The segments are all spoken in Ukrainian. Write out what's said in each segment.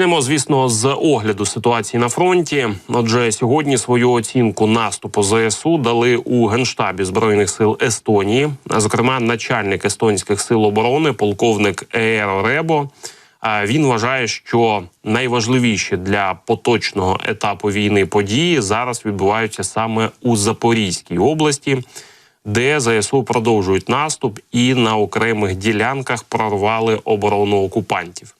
Почнемо, звісно, з огляду ситуації на фронті. Отже, сьогодні свою оцінку наступу ЗСУ дали у генштабі збройних сил Естонії, зокрема, начальник естонських сил оборони, полковник Ееро Ребо. Він вважає, що найважливіші для поточного етапу війни події зараз відбуваються саме у Запорізькій області, де ЗСУ продовжують наступ і на окремих ділянках прорвали оборону окупантів.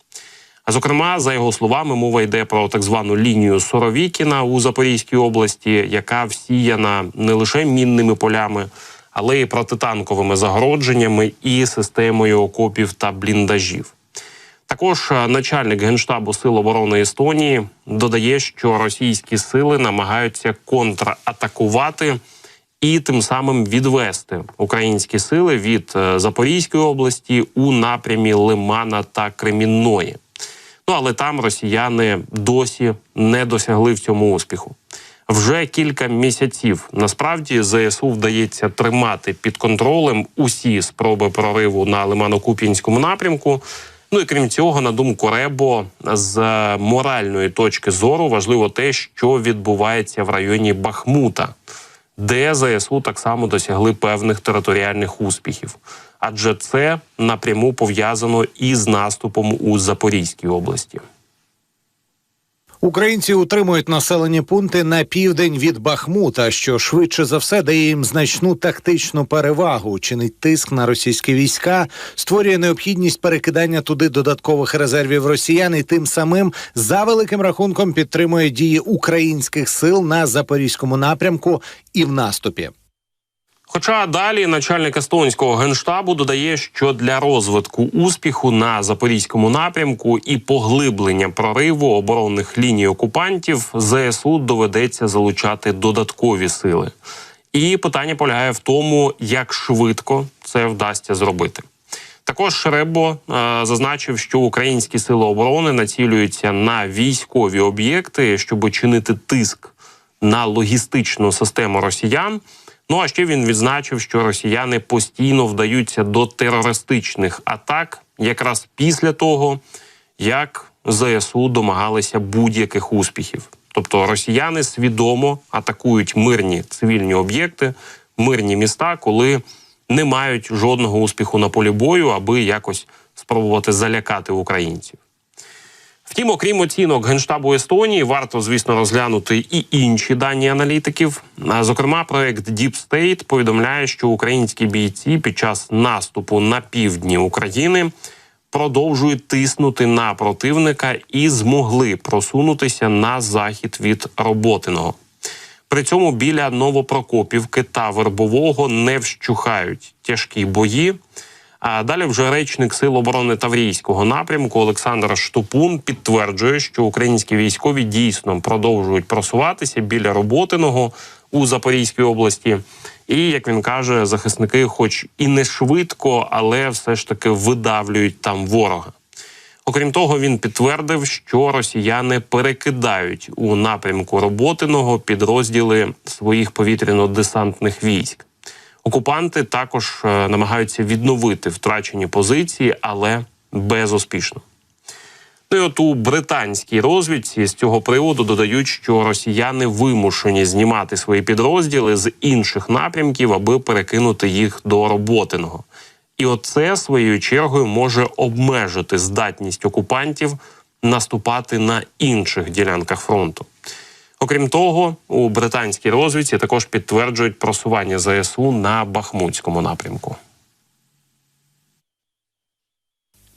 А зокрема, за його словами, мова йде про так звану лінію Соровікіна у Запорізькій області, яка всіяна не лише мінними полями, але й протитанковими загородженнями і системою окопів та бліндажів. Також е, начальник генштабу Сил оборони Естонії додає, що російські сили намагаються контратакувати і тим самим відвести українські сили від е, Запорізької області у напрямі Лимана та Кремінної. Ну але там росіяни досі не досягли в цьому успіху. Вже кілька місяців насправді ЗСУ вдається тримати під контролем усі спроби прориву на Лимано-Куп'янському напрямку. Ну і крім цього, на думку Ребо, з моральної точки зору важливо те, що відбувається в районі Бахмута, де ЗСУ так само досягли певних територіальних успіхів, адже це напряму пов'язано із наступом у Запорізькій області. Українці утримують населені пункти на південь від Бахмута, що швидше за все дає їм значну тактичну перевагу, чинить тиск на російські війська, створює необхідність перекидання туди додаткових резервів росіян і тим самим за великим рахунком підтримує дії українських сил на запорізькому напрямку і в наступі. Хоча далі начальник естонського генштабу додає, що для розвитку успіху на запорізькому напрямку і поглиблення прориву оборонних ліній окупантів ЗСУ доведеться залучати додаткові сили. І питання полягає в тому, як швидко це вдасться зробити. Також Шребо е, зазначив, що українські сили оборони націлюються на військові об'єкти, щоб чинити тиск на логістичну систему росіян. Ну а ще він відзначив, що росіяни постійно вдаються до терористичних атак, якраз після того, як ЗСУ домагалися будь-яких успіхів. Тобто росіяни свідомо атакують мирні цивільні об'єкти, мирні міста, коли не мають жодного успіху на полі бою, аби якось спробувати залякати українців. Втім, окрім оцінок генштабу Естонії, варто звісно розглянути і інші дані аналітиків. Зокрема, проект Deep State повідомляє, що українські бійці під час наступу на півдні України продовжують тиснути на противника і змогли просунутися на захід від Роботиного. При цьому біля Новопрокопівки та Вербового не вщухають тяжкі бої. А далі вже речник Сил оборони Таврійського напрямку Олександр Штупун підтверджує, що українські військові дійсно продовжують просуватися біля Роботиного у Запорізькій області. І як він каже, захисники, хоч і не швидко, але все ж таки видавлюють там ворога. Окрім того, він підтвердив, що росіяни перекидають у напрямку Роботиного підрозділи своїх повітряно-десантних військ. Окупанти також е, намагаються відновити втрачені позиції, але безуспішно. Ну і от у британській розвідці з цього приводу додають, що росіяни вимушені знімати свої підрозділи з інших напрямків, аби перекинути їх до роботиного. І оце своєю чергою може обмежити здатність окупантів наступати на інших ділянках фронту. Окрім того, у британській розвідці також підтверджують просування ЗСУ на Бахмутському напрямку.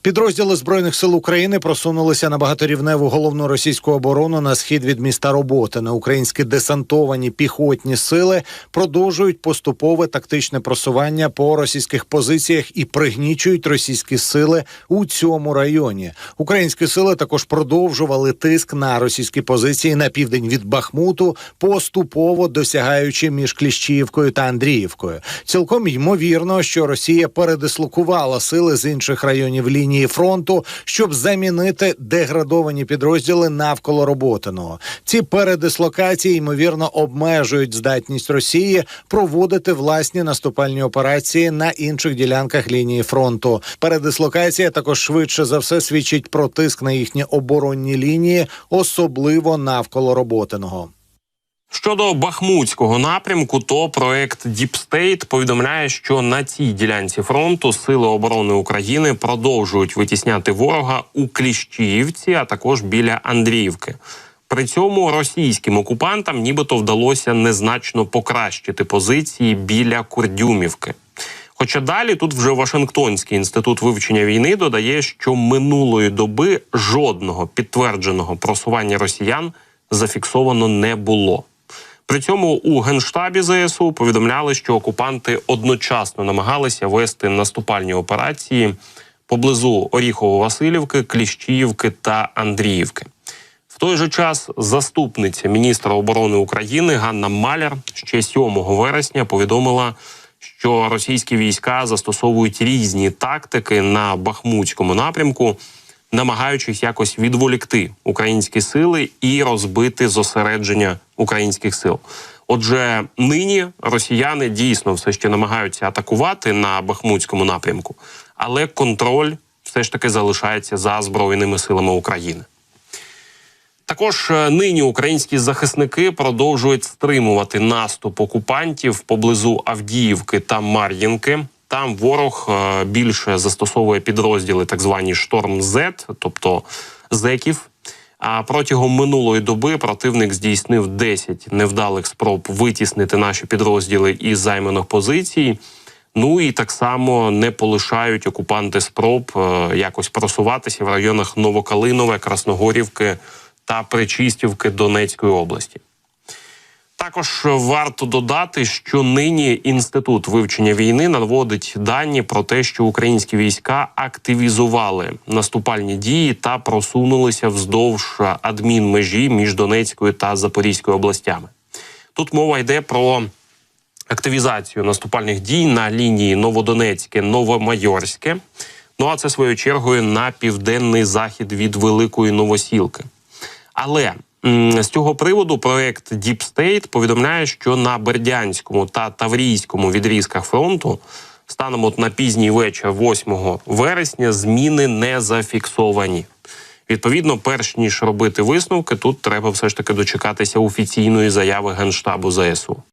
Підрозділи збройних сил України просунулися на багаторівневу головну російську оборону на схід від міста Роботине. Українські десантовані піхотні сили продовжують поступове тактичне просування по російських позиціях і пригнічують російські сили у цьому районі. Українські сили також продовжували тиск на російські позиції на південь від Бахмуту, поступово досягаючи між Кліщіївкою та Андріївкою. Цілком ймовірно, що Росія передислокувала сили з інших районів лінії лінії фронту, щоб замінити деградовані підрозділи навколо Роботиного. Ці передислокації ймовірно обмежують здатність Росії проводити власні наступальні операції на інших ділянках лінії фронту. Передислокація також швидше за все свідчить про тиск на їхні оборонні лінії, особливо навколо Роботиного. Щодо Бахмутського напрямку, то проект State повідомляє, що на цій ділянці фронту сили оборони України продовжують витісняти ворога у Кліщіївці, а також біля Андріївки. При цьому російським окупантам нібито вдалося незначно покращити позиції біля Курдюмівки. Хоча далі тут вже Вашингтонський інститут вивчення війни додає, що минулої доби жодного підтвердженого просування росіян зафіксовано не було. При цьому у генштабі ЗСУ повідомляли, що окупанти одночасно намагалися вести наступальні операції поблизу Оріхово-Василівки, Кліщіївки та Андріївки. В той же час заступниця міністра оборони України Ганна Маляр ще 7 вересня повідомила, що російські війська застосовують різні тактики на Бахмутському напрямку, намагаючись якось відволікти українські сили і розбити зосередження українських сил. Отже, нині росіяни дійсно все ще намагаються атакувати на Бахмутському напрямку, але контроль все ж таки залишається за збройними силами України. Також е, нині українські захисники продовжують стримувати наступ окупантів поблизу Авдіївки та Мар'їнки. Там ворог е, більше застосовує підрозділи, так звані шторм З, тобто зеків. А протягом минулої доби противник здійснив 10 невдалих спроб витіснити наші підрозділи із займаних позицій. Ну і так само не полишають окупанти спроб е, якось просуватися в районах Новокалинове, Красногорівки та Причистівки Донецької області. Також варто додати, що нині інститут вивчення війни наводить дані про те, що українські війська активізували наступальні дії та просунулися вздовж адмінмежі між Донецькою та Запорізькою областями. Тут мова йде про активізацію наступальних дій на лінії Новодонецьке, Новомайорське. Ну а це своєю чергою на південний захід від Великої Новосілки. Але з цього приводу проект Deep State повідомляє, що на Бердянському та Таврійському відрізках фронту станом от на пізній вечір 8 вересня зміни не зафіксовані. Відповідно, перш ніж робити висновки, тут треба все ж таки дочекатися офіційної заяви генштабу ЗСУ.